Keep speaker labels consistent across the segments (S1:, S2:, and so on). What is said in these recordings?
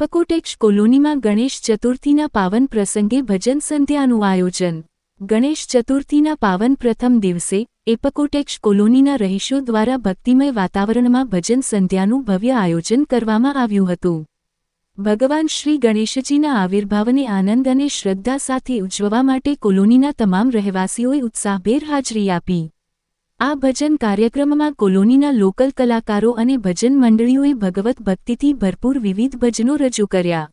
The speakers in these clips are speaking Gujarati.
S1: એપકોટેક્સ કોલોનીમાં ગણેશ ચતુર્થીના પાવન પ્રસંગે ભજન સંધ્યાનું આયોજન. ગણેશ ચતુર્થીના પાવન પ્રથમ દિવસે એપકોટેક્સ કોલોનીના રહીશો દ્વારા ભક્તિમય વાતાવરણમાં ભજન સંધ્યાનું ભવ્ય આયોજન કરવામાં આવ્યું હતું. ભગવાન શ્રી ગણેશજીના આવિર્ભાવને આનંદ અને શ્રદ્ધા સાથે ઉજવવા માટે કોલોનીના તમામ રહેવાસીઓએ ઉત્સાહભેર હાજરી આપી. આ ભજન કાર્યક્રમમાં કોલોનીના લોકલ કલાકારો અને ભજન મંડળીઓએ ભગવત ભક્તિથી ભરપૂર વિવિધ ભજનો રજૂ કર્યા.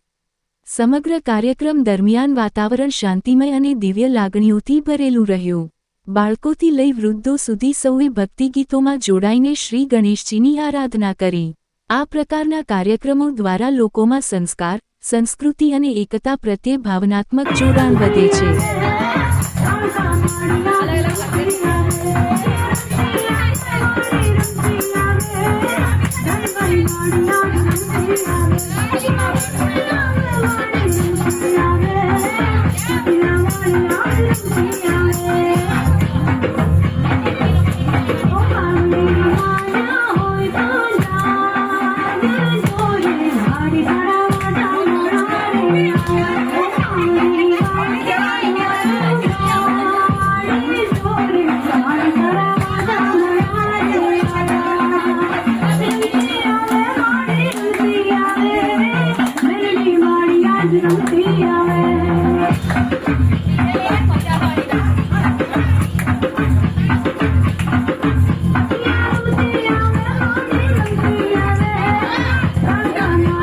S1: સમગ્ર કાર્યક્રમ દરમિયાન વાતાવરણ શાંતિમય અને દિવ્ય લાગણીઓથી ભરેલું રહ્યું. બાળકોથી લઈ વૃદ્ધો સુધી સૌએ ભક્તિગીતોમાં જોડાઈને શ્રી ગણેશજીની આરાધના કરી. આ પ્રકારના કાર્યક્રમો દ્વારા લોકોમાં સંસ્કાર, સંસ્કૃતિ અને એકતા પ્રત્યે ભાવનાત્મક જોડાણ વધે છે.
S2: I Thank you.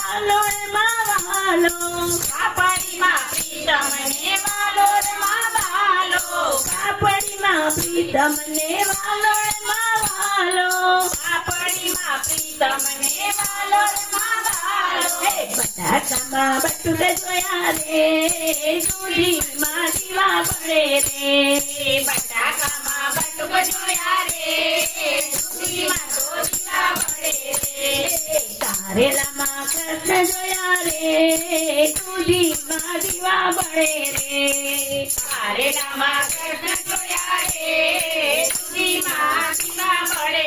S2: વાલો રે માં વાલો પાપડીમાં પ્રીતમ ને વાલો રે માં વાલો પાપડીમાં પ્રીતમ ને વાલો રે માં વાલો પાપડીમાં પ્રીતમ ને વાલો રે માં વાલો હે બટાકામાં બટુક જોયા રે દૂધીમાં દીવા પડે રે બટાકામાં વેલામાં કૃષ્ણ જોયા રે કુલીમાં દીવા બળે રે. પારેલામાં કૃષ્ણ જોયા રે કુલીમાં દીવા બળે